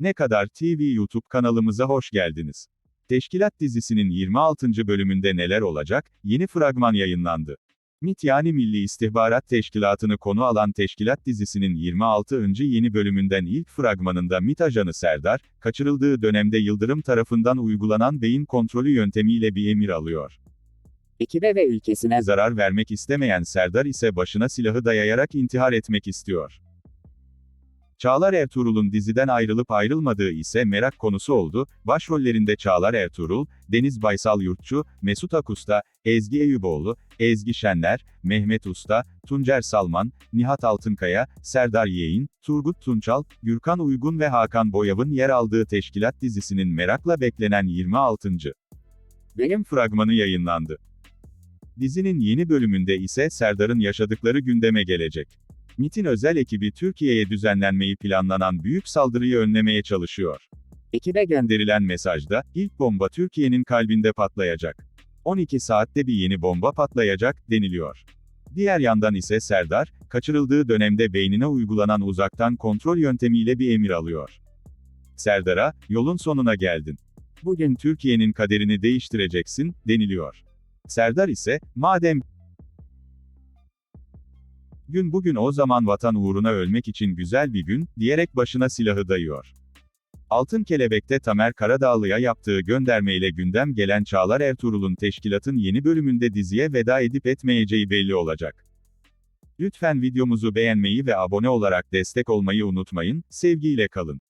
Ne Kadar TV YouTube kanalımıza hoş geldiniz. Teşkilat dizisinin 26. bölümünde neler olacak? Yeni fragman yayınlandı. MİT yani Milli İstihbarat Teşkilatı'nı konu alan Teşkilat dizisinin 26. yeni bölümünden ilk fragmanında MİT ajanı Serdar, kaçırıldığı dönemde Yıldırım tarafından uygulanan beyin kontrolü yöntemiyle bir emir alıyor. Ekibe ve ülkesine Zarar vermek istemeyen Serdar ise başına silahı dayayarak intihar etmek istiyor. Çağlar Ertuğrul'un diziden ayrılıp ayrılmadığı ise merak konusu oldu. Başrollerinde Çağlar Ertuğrul, Deniz Baysal Yurtçu, Mesut Akusta, Ezgi Eyüboğlu, Ezgi Şenler, Mehmet Usta, Tuncer Salman, Nihat Altınkaya, Serdar Yeğin, Turgut Tunçal, Gürkan Uygun ve Hakan Boyav'ın yer aldığı Teşkilat dizisinin merakla beklenen 26. bölüm fragmanı yayınlandı. Dizinin yeni bölümünde ise Serdar'ın yaşadıkları gündeme gelecek. MIT'in özel ekibi Türkiye'ye düzenlenmeyi planlanan büyük saldırıyı önlemeye çalışıyor. ekibe gönder Gönderilen mesajda, ilk bomba Türkiye'nin kalbinde patlayacak. 12 saatte bir yeni bomba patlayacak, deniliyor. Diğer yandan ise Serdar, kaçırıldığı dönemde beynine uygulanan uzaktan kontrol yöntemiyle bir emir alıyor. Serdar'a, yolun sonuna geldin. Bugün Türkiye'nin kaderini değiştireceksin, deniliyor. Serdar ise, madem gün bugün o zaman vatan uğruna ölmek için güzel bir gün, diyerek başına silahı dayıyor. Altın Kelebek'te Tamer Karadağlı'ya yaptığı göndermeyle gündem gelen Çağlar Ertuğrul'un teşkilatın yeni bölümünde diziye veda edip etmeyeceği belli olacak. Lütfen videomuzu beğenmeyi ve abone olarak destek olmayı unutmayın, sevgiyle kalın.